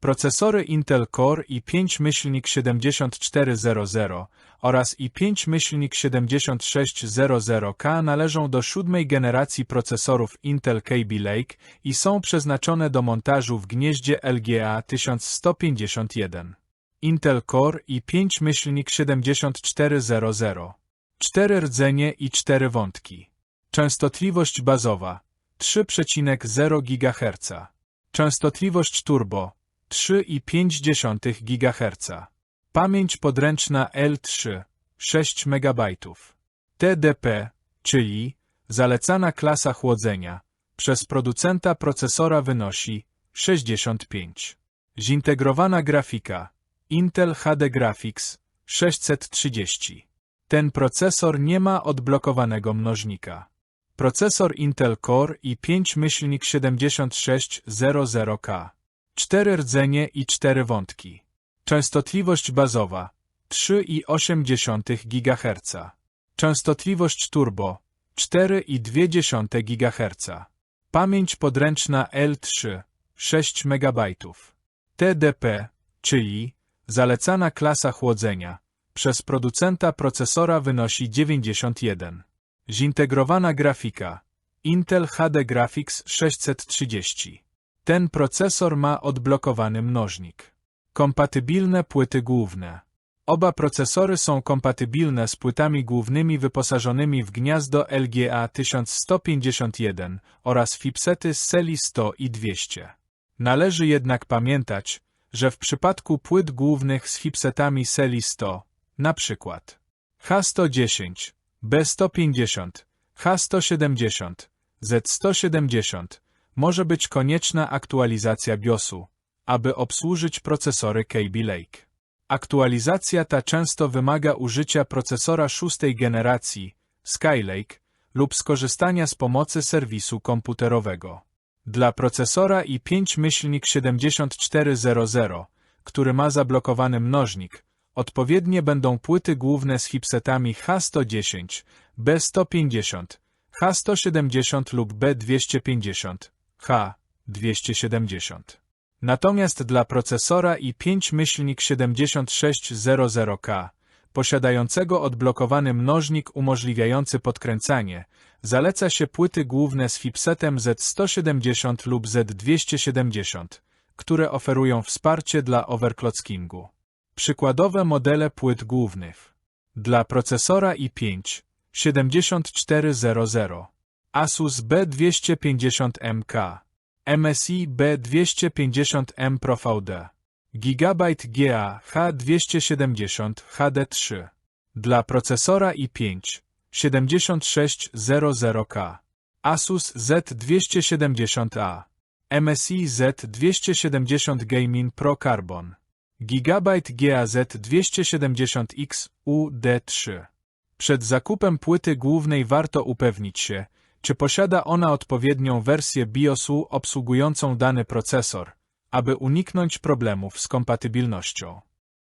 Procesory Intel Core i5-7400 oraz i5-7600K należą do siódmej generacji procesorów Intel Kaby Lake i są przeznaczone do montażu w gnieździe LGA 1151. Intel Core i5-7400 Cztery rdzenie i cztery wątki. Częstotliwość bazowa 3,0 GHz. Częstotliwość turbo 3,5 GHz. Pamięć podręczna L3 6 MB. TDP, czyli zalecana klasa chłodzenia, przez producenta procesora wynosi 65. Zintegrowana grafika Intel HD Graphics 630. Ten procesor nie ma odblokowanego mnożnika. Procesor Intel Core i5-7600K. 4 rdzenie i 4 wątki. Częstotliwość bazowa 3,8 GHz. Częstotliwość turbo 4,2 GHz. Pamięć podręczna L3 6 MB. TDP, czyli zalecana klasa chłodzenia przez producenta procesora wynosi 91. Zintegrowana grafika Intel HD Graphics 630. Ten procesor ma odblokowany mnożnik. Kompatybilne płyty główne. Oba procesory są kompatybilne z płytami głównymi wyposażonymi w gniazdo LGA 1151 oraz FIPSety z celi 100 i 200. Należy jednak pamiętać, że w przypadku płyt głównych z chipsetami celi 100, na przykład H110, B150, H170, Z170, może być konieczna aktualizacja BIOSu, aby obsłużyć procesory Kaby Lake. Aktualizacja ta często wymaga użycia procesora szóstej generacji, Skylake, lub skorzystania z pomocy serwisu komputerowego. Dla procesora i5-7400, który ma zablokowany mnożnik, odpowiednie będą płyty główne z chipsetami H110, B150, H170 lub B250, H270. Natomiast dla procesora i5-7600K, posiadającego odblokowany mnożnik umożliwiający podkręcanie, zaleca się płyty główne z chipsetem Z170 lub Z270, które oferują wsparcie dla overclockingu. Przykładowe modele płyt głównych. Dla procesora i5 7400 Asus B250MK MSI B250M Pro VD Gigabyte GA H270 HD3 Dla procesora i5 7600K Asus Z270A MSI Z270 Gaming Pro Carbon Gigabyte GAZ 270X UD3 Przed zakupem płyty głównej warto upewnić się, czy posiada ona odpowiednią wersję BIOSu obsługującą dany procesor, aby uniknąć problemów z kompatybilnością.